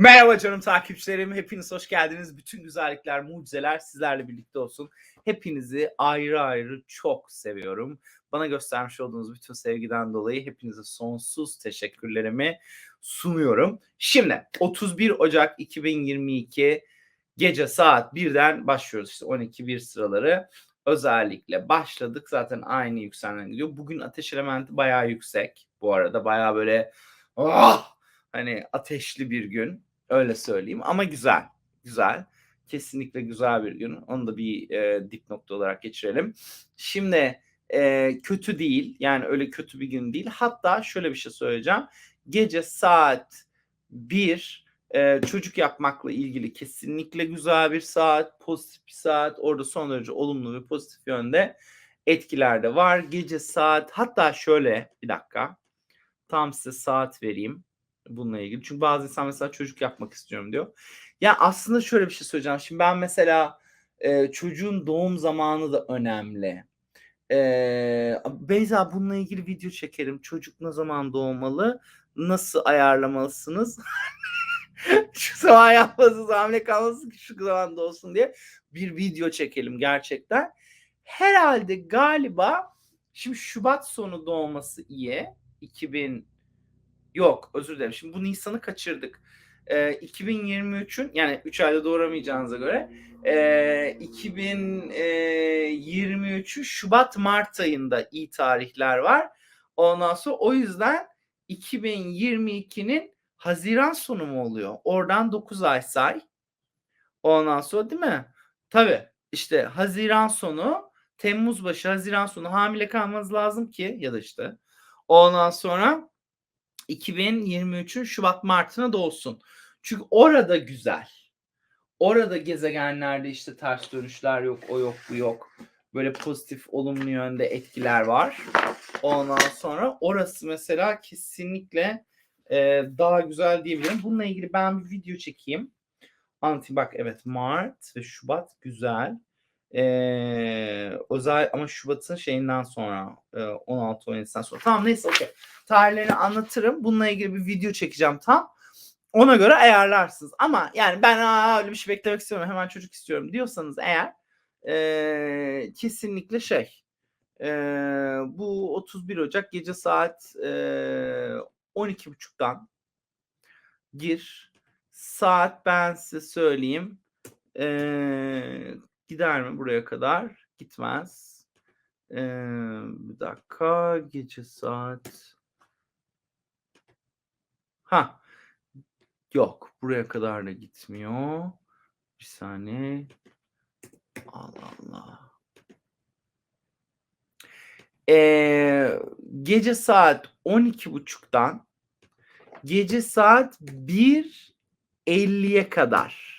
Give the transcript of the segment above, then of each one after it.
Merhaba canım takipçilerim. Hepiniz hoş geldiniz. Bütün güzellikler, mucizeler sizlerle birlikte olsun. Hepinizi ayrı ayrı çok seviyorum. Bana göstermiş olduğunuz bütün sevgiden dolayı hepinize sonsuz teşekkürlerimi sunuyorum. Şimdi 31 Ocak 2022 gece saat 1'den başlıyoruz. İşte 12-1 sıraları özellikle başladık. Zaten aynı yükselmen gidiyor. Bugün ateş elementi bayağı yüksek. Bu arada bayağı böyle ah, hani ateşli bir gün. Öyle söyleyeyim ama güzel. Güzel. Kesinlikle güzel bir gün. Onu da bir e, dipnokta olarak geçirelim. Şimdi e, kötü değil. Yani öyle kötü bir gün değil. Hatta şöyle bir şey söyleyeceğim. Gece saat 1 e, çocuk yapmakla ilgili kesinlikle güzel bir saat. Pozitif bir saat. Orada son derece olumlu ve pozitif yönde etkiler de var. Gece saat hatta şöyle bir dakika. Tam size saat vereyim bununla ilgili. Çünkü bazı insan mesela çocuk yapmak istiyorum diyor. Ya aslında şöyle bir şey söyleyeceğim. Şimdi ben mesela e, çocuğun doğum zamanı da önemli. E, Beyza bununla ilgili video çekerim. Çocuk ne zaman doğmalı? Nasıl ayarlamalısınız? şu zaman yapmasınız hamile kalmasın ki şu zaman doğsun diye bir video çekelim gerçekten. Herhalde galiba şimdi Şubat sonu doğması iyi. 2000 Yok özür dilerim. Şimdi bu Nisan'ı kaçırdık. Ee, 2023'ün yani 3 ayda doğuramayacağınıza göre e, 2023'ü Şubat Mart ayında iyi tarihler var. Ondan sonra o yüzden 2022'nin Haziran sonu mu oluyor? Oradan 9 ay say. Ondan sonra değil mi? Tabii işte Haziran sonu Temmuz başı Haziran sonu hamile kalmanız lazım ki ya da işte ondan sonra 2023'ün Şubat Mart'ına doğsun. Çünkü orada güzel. Orada gezegenlerde işte ters dönüşler yok, o yok, bu yok. Böyle pozitif, olumlu yönde etkiler var. Ondan sonra orası mesela kesinlikle e, daha güzel diyebilirim. Bununla ilgili ben bir video çekeyim. Anlatayım bak evet Mart ve Şubat güzel. Ee, özel ama Şubat'ın şeyinden sonra e, 16 17'sinden sonra. Tamam neyse okey. Tarihlerini anlatırım. Bununla ilgili bir video çekeceğim tam. Ona göre ayarlarsınız. Ama yani ben Aa, öyle bir şey beklemek istiyorum. Hemen çocuk istiyorum diyorsanız eğer e, kesinlikle şey e, bu 31 Ocak gece saat e, 12.30'dan gir. Saat ben size söyleyeyim. E, Gider mi buraya kadar? Gitmez. Ee, bir dakika. Gece saat. Ha. Yok. Buraya kadar da gitmiyor. Bir saniye. Allah Allah. Ee, gece saat 12.30'dan gece saat 1.50'ye kadar.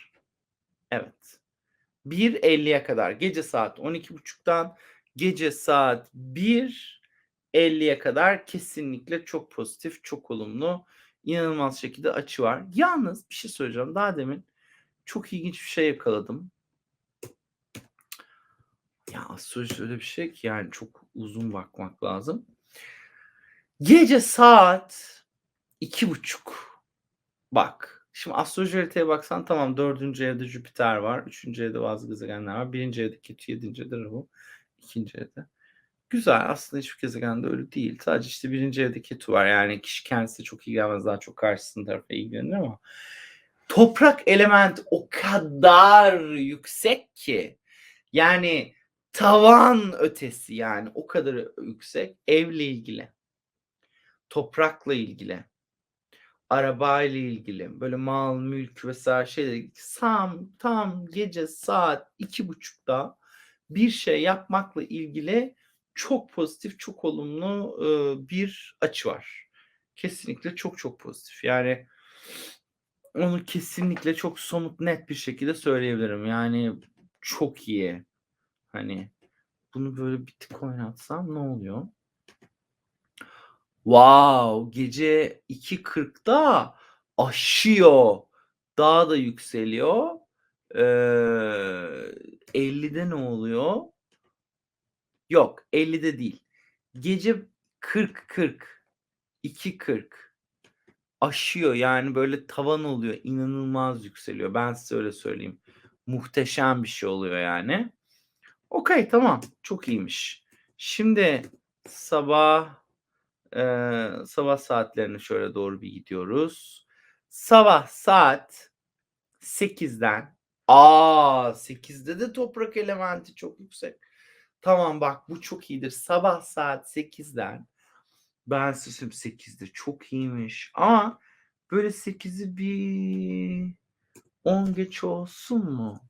Evet. 1.50'ye kadar gece saat 12.30'dan gece saat 1.50'ye kadar kesinlikle çok pozitif, çok olumlu, inanılmaz şekilde açı var. Yalnız bir şey söyleyeceğim. Daha demin çok ilginç bir şey yakaladım. Ya astroloji öyle bir şey ki yani çok uzun bakmak lazım. Gece saat iki buçuk. Bak Şimdi astroloji haritaya baksan tamam dördüncü evde Jüpiter var. Üçüncü evde bazı gezegenler var. Birinci evde Ketu, yedinci evde Rahu. ikinci evde. Güzel aslında hiçbir gezegende öyle değil. Sadece işte birinci evde Ketu var. Yani kişi kendisi çok ilgilenmez. Daha çok karşısında tarafa ilgilenir ama toprak element o kadar yüksek ki yani tavan ötesi yani o kadar yüksek evle ilgili toprakla ilgili arabayla ilgili böyle mal, mülk vesaire şeyler tam tam gece saat iki buçukta bir şey yapmakla ilgili çok pozitif, çok olumlu e, bir açı var. Kesinlikle çok çok pozitif. Yani onu kesinlikle çok somut net bir şekilde söyleyebilirim. Yani çok iyi. Hani bunu böyle bir tık oynatsam ne oluyor? Wow! Gece 2.40'da aşıyor. Daha da yükseliyor. Eee, 50'de ne oluyor? Yok, 50'de değil. Gece 40.40, 2.40, aşıyor. Yani böyle tavan oluyor. İnanılmaz yükseliyor. Ben size öyle söyleyeyim. Muhteşem bir şey oluyor yani. Okay tamam. Çok iyiymiş. Şimdi sabah eee, sabah saatlerine şöyle doğru bir gidiyoruz. Sabah saat 8'den Aa 8'de de toprak elementi çok yüksek. Tamam bak bu çok iyidir. Sabah saat 8'den ben söyleyeyim 8'de çok iyiymiş. Ama böyle 8'i bir 10 geçe olsun mu?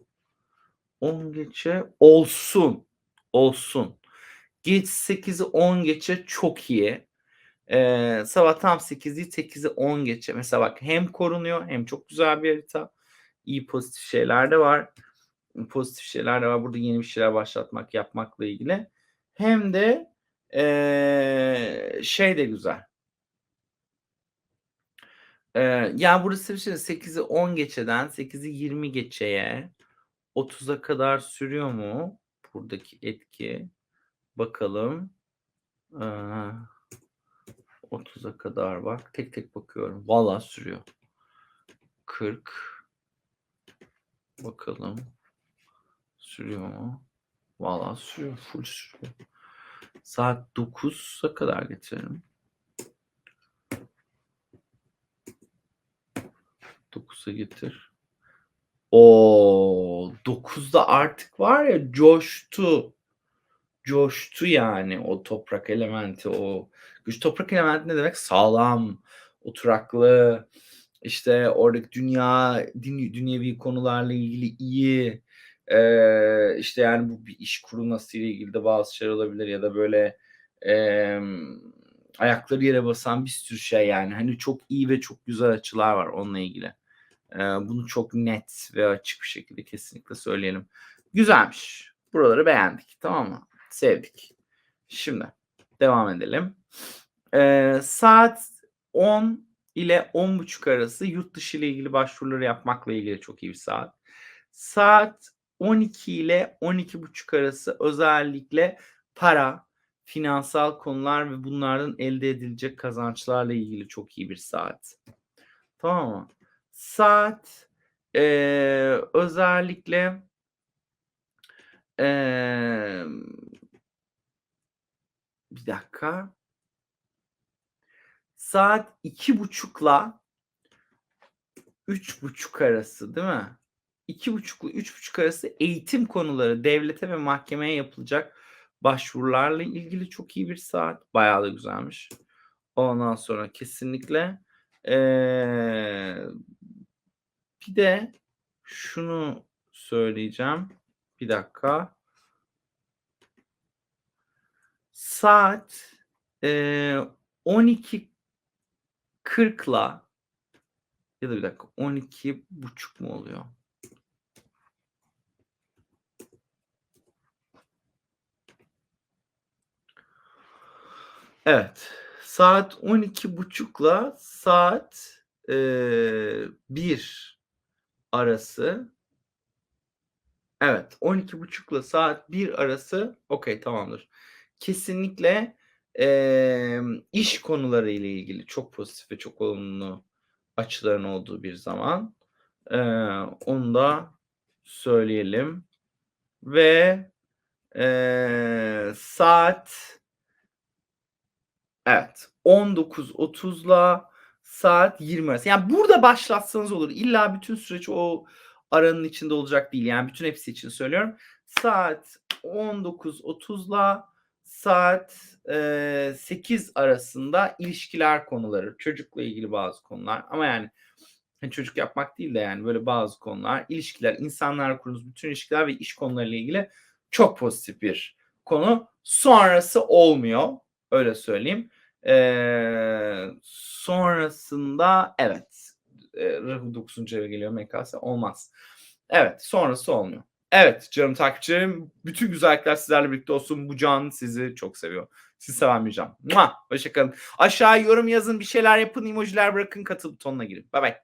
10 geçe olsun. Olsun. Geç 8'i 10 geçe çok iyi. Ee, sabah tam 8 değil 8'i 10 geçe. Mesela bak hem korunuyor hem çok güzel bir harita. İyi pozitif şeyler de var. Pozitif şeyler de var. Burada yeni bir şeyler başlatmak, yapmakla ilgili. Hem de ee, şey de güzel. Ee, yani burası bir şey 8'i 10 geçeden 8'i 20 geçeye 30'a kadar sürüyor mu? Buradaki etki. Bakalım. Ee, 30'a kadar bak. Tek tek bakıyorum. Vallahi sürüyor. 40. Bakalım. Sürüyor mu? Vallahi sürüyor. Full sürüyor. Saat 9'a kadar getirelim. 9'a getir. O 9'da artık var ya coştu. Coştu yani o toprak elementi o güç toprak elementi ne demek? Sağlam, oturaklı, işte oradaki dünya, dün- dünyevi konularla ilgili iyi, eee, işte yani bu bir iş kurulması ile ilgili de bazı şeyler olabilir ya da böyle em, ayakları yere basan bir sürü şey yani hani çok iyi ve çok güzel açılar var onunla ilgili. Eee, bunu çok net ve açık bir şekilde kesinlikle söyleyelim. Güzelmiş. Buraları beğendik. Tamam mı? Sevdik. Şimdi devam edelim. Eee, saat 10 ile 10.30 arası yurt dışı ile ilgili başvuruları yapmakla ilgili çok iyi bir saat. Saat 12 ile 12.30 arası özellikle para, finansal konular ve bunlardan elde edilecek kazançlarla ilgili çok iyi bir saat. Tamam mı? Saat eee, özellikle eee, bir dakika. Saat iki buçukla üç buçuk arası değil mi? İki buçukla üç buçuk arası eğitim konuları devlete ve mahkemeye yapılacak başvurularla ilgili çok iyi bir saat. Bayağı da güzelmiş. Ondan sonra kesinlikle eee, bir de şunu söyleyeceğim. Bir dakika. Saat eee 12.40'la ya da bir dakika 12.30 mu oluyor? Evet. Saat 12.30'la saat eee 1 arası Evet. 12.30'la saat 1 arası okay tamamdır. Kesinlikle emm, iş konuları ile ilgili çok pozitif ve çok olumlu açıların olduğu bir zaman. Eee, onu da söyleyelim. Ve eee, saat Evet. 19.30'la saat 20 arası. Yani burada başlatsanız olur. İlla bütün süreç o aranın içinde olacak değil. Yani bütün hepsi için söylüyorum. Saat 19.30'la saat eee, 8 arasında ilişkiler konuları, çocukla ilgili bazı konular ama yani hani çocuk yapmak değil de yani böyle bazı konular, ilişkiler, insanlarla kurduğunuz bütün ilişkiler ve iş konularıyla ilgili çok pozitif bir konu. Sonrası olmuyor. Öyle söyleyeyim. Eee, sonrasında evet. Rahu 9. eve geliyor MKS. Olmaz. Evet. Sonrası olmuyor. Evet canım takipçilerim. Bütün güzellikler sizlerle birlikte olsun. Bu can sizi çok seviyor. Sizi seven bir can. Hoşçakalın. Aşağı yorum yazın. Bir şeyler yapın. emojiler bırakın. Katıl butonuna girin. Bay bay.